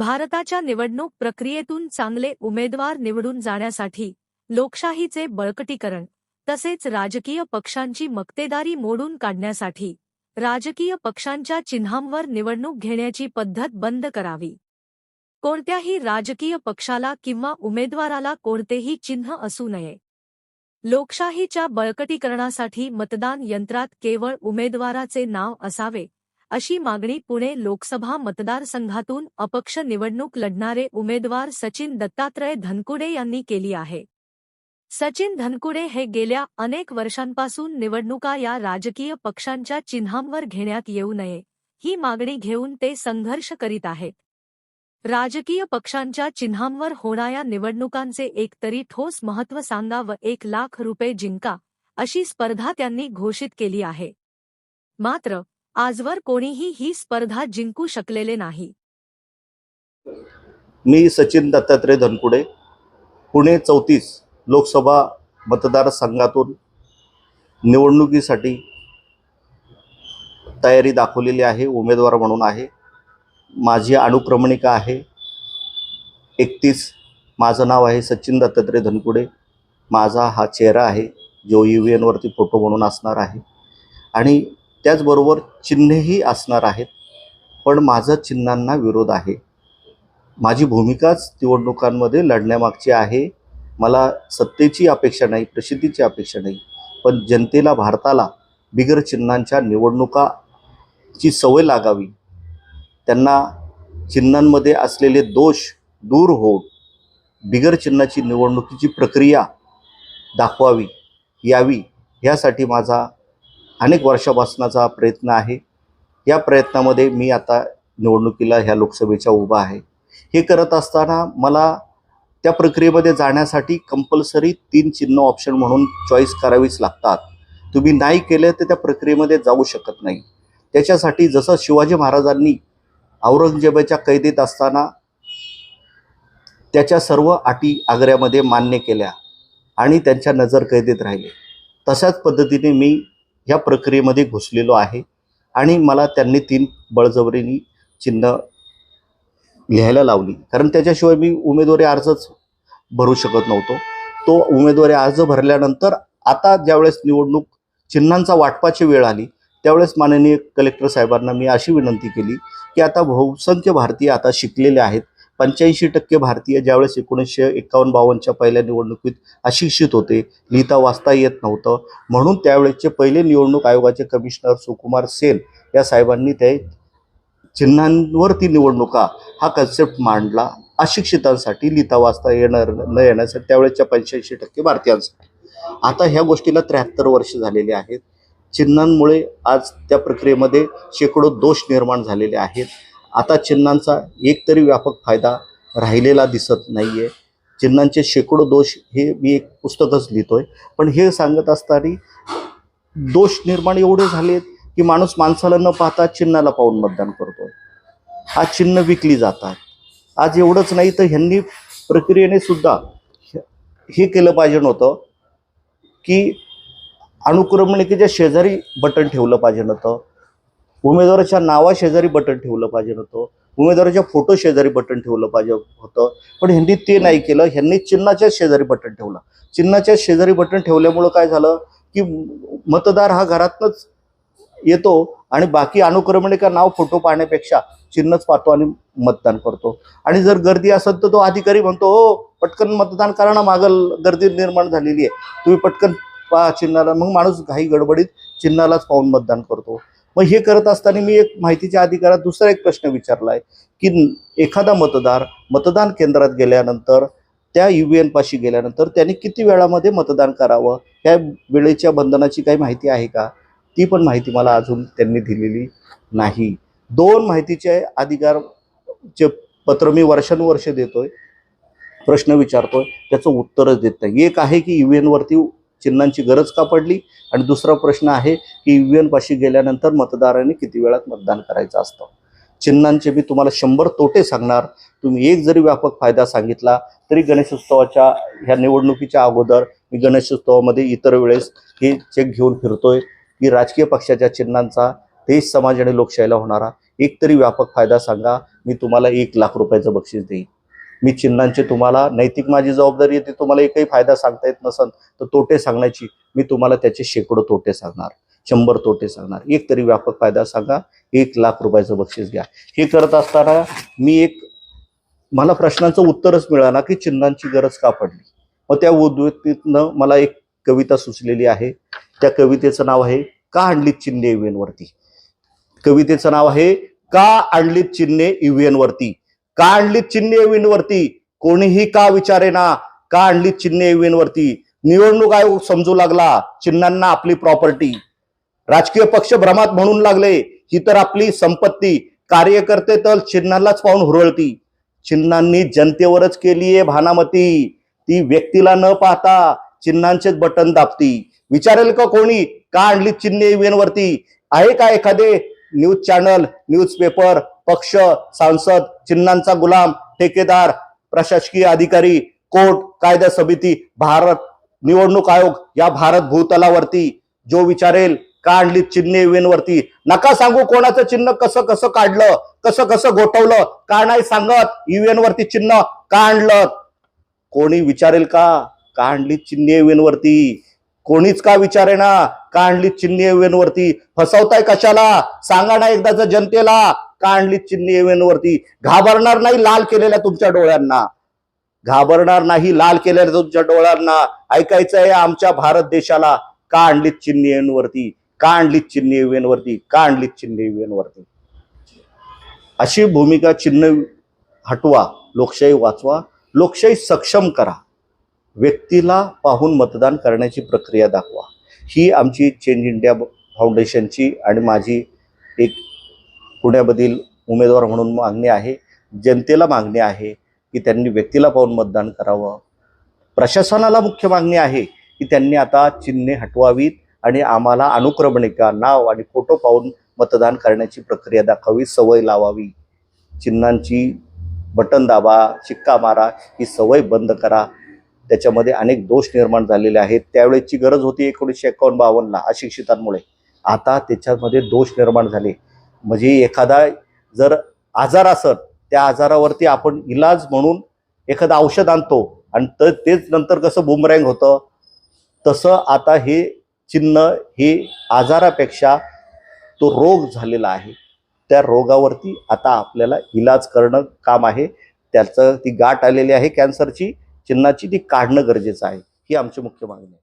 भारताच्या निवडणूक प्रक्रियेतून चांगले उमेदवार निवडून जाण्यासाठी लोकशाहीचे बळकटीकरण तसेच राजकीय पक्षांची मक्तेदारी मोडून काढण्यासाठी राजकीय पक्षांच्या चिन्हांवर निवडणूक घेण्याची पद्धत बंद करावी. कोणत्याही राजकीय पक्षाला किंवा उमेदवाराला कोणतेही चिन्ह असू नये. लोकशाहीच्या बळकटीकरणासाठी मतदान यंत्रात केवळ उमेदवाराचे नाव असावे अशी मागणी पुणे लोकसभा मतदारसंघातून अपक्ष निवडणूक लढणारे उमेदवार सचिन दत्तात्रय धनकुडे यांनी केली आहे. सचिन धनकुडे हे गेल्या अनेक वर्षांपासून निवडणुका या राजकीय पक्षांच्या चिन्हांवर घेण्यात येऊ नये ही मागणी घेऊन ते संघर्ष करीत आहेत. राजकीय पक्षांच्या चिन्हांवर होणाऱ्या निवडणुकांचे एकतरी ठोस महत्त्व सांगा व एक लाख रुपये जिंका अशी स्पर्धा त्यांनी घोषित केली आहे. मात्र आजवर कोणीही ही स्पर्धा जिंकू शकलेले नाही. मी सचिन दत्तात्रय धनकुडे पुणे चौतीस लोकसभा मतदारसंघातून निवडणुकीसाठी तयारी दाखवलेली आहे उमेदवार म्हणून आहे. माझी अनुक्रमणिका आहे. एकतीस माझं नाव आहे सचिन दत्तात्रय धनकुडे. माझा हा चेहरा आहे जो यू व्ही एनवरती फोटो म्हणून असणार आहे. आणि त्याचबरोबर चिन्हेही असणार आहेत. पण माझं चिन्हांना विरोध आहे. माझी भूमिकाच निवडणुकांमध्ये लढण्यामागची आहे. मला सत्तेची अपेक्षा नाही प्रसिद्धीची अपेक्षा नाही. पण जनतेला भारताला बिगर चिन्हांच्या निवडणुकाची सवय लागावी. त्यांना चिन्हांमध्ये असलेले दोष दूर होऊन बिगर चिन्हाची निवडणुकीची प्रक्रिया दाखवावी यावी ह्यासाठी माझा अनेक वर्षापासनाचा प्रयत्न आहे. या प्रयत्नामध्ये मी आता निवडणुकीला ह्या लोकसभेच्या उभा आहे. हे करत असताना मला त्या प्रक्रियेमध्ये जाण्यासाठी कंपल्सरी तीन चिन्ह ऑप्शन म्हणून चॉईस करावीच लागतात. तुम्ही नाही केलं तर त्या प्रक्रियेमध्ये जाऊ शकत नाही. त्याच्यासाठी जसं शिवाजी महाराजांनी औरंगजेबाच्या कैदेत असताना त्याच्या सर्व अटी आग्र्यामध्ये मान्य केल्या आणि त्यांच्या नजर कैदेत राहिले. तशाच पद्धतीने मी ह्या प्रक्रियेमध्ये घुसलेलो आहे. आणि मला त्यांनी तीन बळजबरीनी चिन्ह लिहायला लावली. कारण त्याच्याशिवाय मी उमेदवारी अर्जच भरू शकत नव्हतो. तो उमेदवारी अर्ज भरल्यानंतर आता ज्यावेळेस निवडणूक चिन्हांचा वाटपाची वेळ आली त्यावेळेस माननीय कलेक्टर साहेबांना मी अशी विनंती केली की आता बहुसंख्य भारतीय आता शिकलेले आहेत. पंच्याऐंशी टक्के भारतीय ज्यावेळेस एकोणीसशे एकावन्न बावन्नच्या पहिल्या निवडणुकीत अशिक्षित होते लिहिता वाचता येत नव्हतं. म्हणून त्यावेळेसचे पहिले निवडणूक आयोगाचे कमिशनर सुकुमार सेन या साहेबांनी ते चिन्हांवरती निवडणुका हा कन्सेप्ट मांडला. अशिक्षितांसाठी लिहिता वाचता येणार न येण्यासाठी त्यावेळेसच्या पंच्याऐंशी टक्के भारतीयांसाठी. आता ह्या गोष्टीला त्र्याहत्तर वर्ष झालेली आहेत. चिन्हांमुळे आज त्या प्रक्रियेमध्ये शेकडो दोष निर्माण झालेले आहेत. आता चिन्हांचा एक तरी व्यापक फायदा राहिलेला दिसत नाही आहे चिन्हांचे शेकडो दोष हे मी एक पुस्तकच लिहितो आहे पण हे सांगत असताना दोष निर्माण एवढे झालेत की माणूस माणसाला न पाहता चिन्हाला पाहून मतदान करतो आज चिन्ह विकली जातात. आज एवढंच नाही तर ह्यांनी प्रक्रियेने सुद्धा हे केलं पाहिजे नव्हतं की अनुक्रमणिकेच्या शेजारी बटन ठेवलं पाहिजे नव्हतं. उमेदवाराच्या नावा शेजारी बटन ठेवलं पाहिजे होतं. उमेदवाराच्या फोटो शेजारी बटन ठेवलं पाहिजे होतं. पण ह्यांनी ते नाही केलं. ह्यांनी चिन्हाच्या शेजारी बटन ठेवलं. चिन्हाच्या शेजारी बटन ठेवल्यामुळं काय झालं की मतदार हा घरातनंच येतो आणि बाकी अनुक्रमणिका नाव फोटो पाहण्यापेक्षा चिन्हच पाहतो आणि मतदान करतो. आणि जर गर्दी असेल तर तो अधिकारी म्हणतो हो पटकन मतदान करा ना मागं गर्दी निर्माण झालेली आहे. तुम्ही पटकन पा चिन्हाला. मग माणूस घाई गडबडीत चिन्हालाच पाहून मतदान करतो. मग हे करत असताना मी एक माहितीच्या अधिकारात दुसरा एक प्रश्न विचारला आहे की एखादा मतदार मतदान केंद्रात गेल्यानंतर त्या यू पाशी गेल्यानंतर त्यांनी किती वेळामध्ये मतदान करावं? त्या वेळेच्या बंधनाची काही माहिती आहे का? ती पण माहिती मला अजून त्यांनी दिलेली नाही. दोन माहितीचे अधिकारचे पत्र मी वर्षानुवर्ष देतोय प्रश्न विचारतोय त्याचं उत्तरच देत नाही. एक आहे की यू एनवरती चिन्हांची गरज का पडली? आणि दुसरा प्रश्न आहे की यू पाशी गेल्यानंतर मतदारांनी किती वेळात मतदान करायचं असतं? चिन्हांचे मी तुम्हाला शंभर तोटे सांगणार. तुम्ही एक जरी व्यापक फायदा सांगितला तरी गणेशोत्सवाच्या ह्या निवडणुकीच्या अगोदर मी गणेशोत्सवामध्ये इतर वेळेस हे चेक घेऊन फिरतोय की राजकीय पक्षाच्या चिन्हांचा देश समाज आणि लोकशाहीला होणारा एक तरी व्यापक फायदा सांगा. मी तुम्हाला एक लाख रुपयाचं बक्षीस देईन. मी चिन्हांचे तुम्हाला नैतिक माझी जबाबदारी आहे ती तुम्हाला एकही फायदा सांगता येत नसन तर तोटे सांगण्याची मी तुम्हाला त्याचे शेकडो तोटे सांगणार शंभर तोटे सांगणार. एक तरी व्यापक फायदा सांगा एक लाख रुपयाचं बक्षीस घ्या. हे करत असताना मी एक मला प्रश्नांचं उत्तरच मिळाला की चिन्हांची गरज का पडली? मग त्या उद्योगतीतनं मला एक कविता सुचलेली आहे. त्या कवितेचं नाव आहे का आणलीत चिन्हे इव्हेनवरती कवितेचं नाव आहे का आणलीत चिन्हे इव्हेनवरती का आणलीत चिन्हे इव्हेनवरती कोणीही का विचारेना का आणलीत चिन्हे इव्हेनवरती निवडणूक आयोग समजू लागला चिन्हांना आपली प्रॉपर्टी राजकीय पक्ष भ्रमात म्हणून लागले ही तर आपली संपत्ती. कार्यकर्ते तर चिन्हालाच पाहून हुरळती. चिन्हांनी जनतेवरच केली आहे भानामती. ती व्यक्तीला न पाहता चिन्हांचेच बटन दाबती. विचारेल का कोणी? का आणली चिन्हे वरती आहे का एखादे न्यूज चॅनल न्यूज पेपर? पक्ष सांसद चिन्हांचा गुलाम ठेकेदार प्रशासकीय अधिकारी कोर्ट कायदा समिती भारत निवडणूक आयोग या भारत भूतलावरती जो विचारेल काढली चिन्हे वेनवरती नका सांगू कोणाचं चिन्ह कसं कसं काढलं कसं कसं गोठवलं का नाही सांगत. वरती चिन्ह का आणलं कोणी विचारेल का? काढली चिन्हे वेनवरती कोणीच का विचारे ना काढली चिन्हे वेनवरती फसवताय कशाला? सांगा ना एकदाच जनतेला. काढली चिन्नी चिन्हे घाबरणार नाही लाल केलेल्या तुमच्या डोळ्यांना. घाबरणार नाही लाल केलेल्या तुमच्या डोळ्यांना. ऐकायचं आहे आमच्या भारत देशाला. का आणलीत चिन्हे इव्हेनवरती का आणलीत चिन्हे इव्हेनवरती का आणलीत अशी भूमिका चिन्ह हटवा लोकशाही वाचवा लोकशाही सक्षम करा. व्यक्तीला पाहून मतदान करण्याची प्रक्रिया दाखवा. ही आमची चेंज इंडिया फाउंडेशनची आणि माझी एक पुण्यामधील उमेदवार म्हणून मागणी आहे. जनतेला मागणी आहे की त्यांनी व्यक्तीला पाहून मतदान करावं. प्रशासनाला मुख्य मागणी आहे की त्यांनी आता चिन्हे हटवावीत आणि आम्हाला अनुक्रमणिका नाव आणि फोटो पाहून मतदान करण्याची प्रक्रिया दाखवावी सवय लावावी. चिन्हांची बटन दाबा शिक्का मारा ही सवय बंद करा. त्याच्यामध्ये अनेक दोष निर्माण झालेले आहेत. त्यावेळेची गरज होती एकोणीसशे एकावन्न बावन्नला अशिक्षितांमुळे. आता त्याच्यामध्ये दोष निर्माण झाले. म्हणजे एखादा जर आजार असत त्या आजारावरती आपण इलाज म्हणून एखादं औषध आणतो. आणि तर तेच नंतर कसं बुमरँग होतं? तसं आता हे चिन्ह हे आजारापेक्षा तो रोग झालेला आहे. त्या रोगावरती आता आपल्याला इलाज करणं काम आहे. त्याचं ती गाठ आलेली आहे कॅन्सरची चिन्हाची ती काढणं गरजेचं आहे. ही आमची मुख्य मागणी आहे.